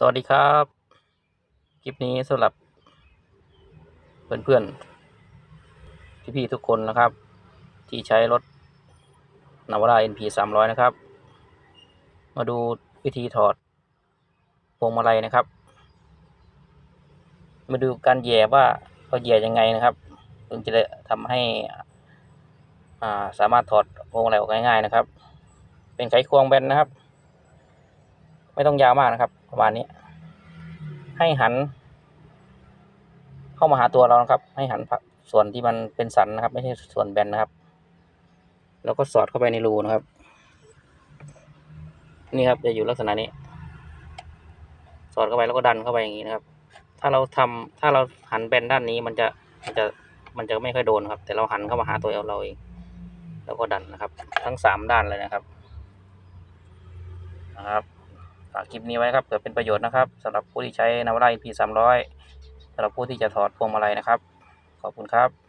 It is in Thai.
สวัสดีครับ คลิปนี้สำหรับ เพื่อนๆ พี่ๆ ทุกคนนะครับ ที่ใช้รถนาวาร่า NP สามร้อยนะครับ มาดูวิธีถอดพวงมาลัยนะครับ มาดูการแย่ว่าเราแย่ยังไงนะครับถึงจะได้ทำให้อ่าสามารถถอดพวงมาลัยออกง่ายๆนะครับ เป็นไขควงแบนนะครับ ไม่ต้องยาวมากนะครับ ประมาณนี้ ให้หัน เข้ามาหาตัวเรานะครับ ให้หันส่วนที่มันเป็นสันนะครับ ไม่ใช่ส่วนแบนนะครับ แล้วก็สอดเข้าไปในรูนะครับ นี่ครับจะอยู่ลักษณะนี้ สอดเข้าไปแล้วก็ดันเข้าไปอย่างนี้นะครับ ถ้าเราทำถ้าเราหันแบนด้านนี้มันจะมันจะมันจะไม่ค่อยโดนครับ แต่เราหันเข้ามาหาตัวเราเอง แล้วก็ดันนะครับ ทั้งสามด้านเลยนะครับนะครับากคลิปนี้ไว้ครับเผื่อเป็นประโยชน์นะครับสำหรับผู้ที่ใช้นาวาร่า EP 300สำหรับผู้ที่จะถอดพวงมาลัยนะครับ ขอบคุณครับ